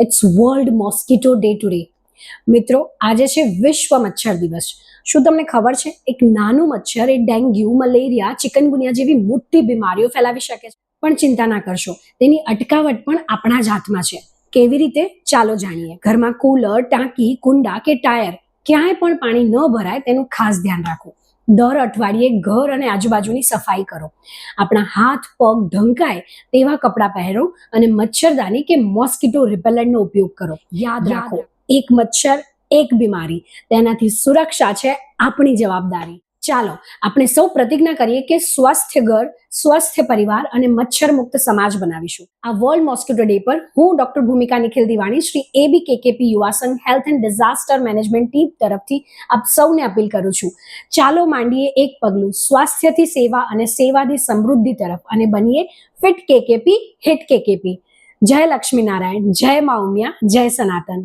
It's world mosquito day today મિત્રો, આજે છે વિશ્વ મચ્છર દિવસ. શું તમને ખબર છે? એક નાનું મચ્છર, એ ડેન્ગ્યુ, મલેરિયા, ચિકનગુનિયા જેવી મોટી બીમારીઓ ફેલાવી શકે છે. પણ ચિંતા ના કરશો, તેની અટકાવટ પણ આપણા જ હાથમાં છે. કેવી રીતે? ચાલો જાણીએ. ઘરમાં કુલર, ટાંકી, કુંડા કે ટાયર, ક્યાંય પણ પાણી ન ભરાય તેનું ખાસ ધ્યાન રાખો. દર અઠવાડિયે ઘર અને આજુબાજુની સફાઈ કરો. આપણા હાથ પગ ઢંકાય તેવા કપડાં પહેરો અને મચ્છરદાની કે મોસ્કિટો રિપેલન્ટનો ઉપયોગ કરો. યાદ રાખો. એક મચ્છર એક બીમારી. તેનાથી સુરક્ષા છે આપણી જવાબદારી. ચાલો આપણે સૌ પ્રતિજ્ઞા કરીએ કે સ્વસ્થ ઘર સ્વસ્થ પરિવાર અને મચ્છર મુક્ત સમાજ બનાવીશું. આ વર્લ્ડ મોસ્કિટો ડે પર હું doctor Bhumika Nikhil Diwani Shri AB KKP Yuva Sangh health and disaster management team તરફથી આપ સૌને અપીલ કરું છું. ચાલો માંડીએ એક પગલું, સ્વાસ્થ્યથી સેવા અને સેવાથી સમૃદ્ધિ તરફ અને બનીએ ફિટ કેકેપી હિટ કેકેપી જય લક્ષ્મી નારાયણ જય મા ઉમિયા, જય સનાતન.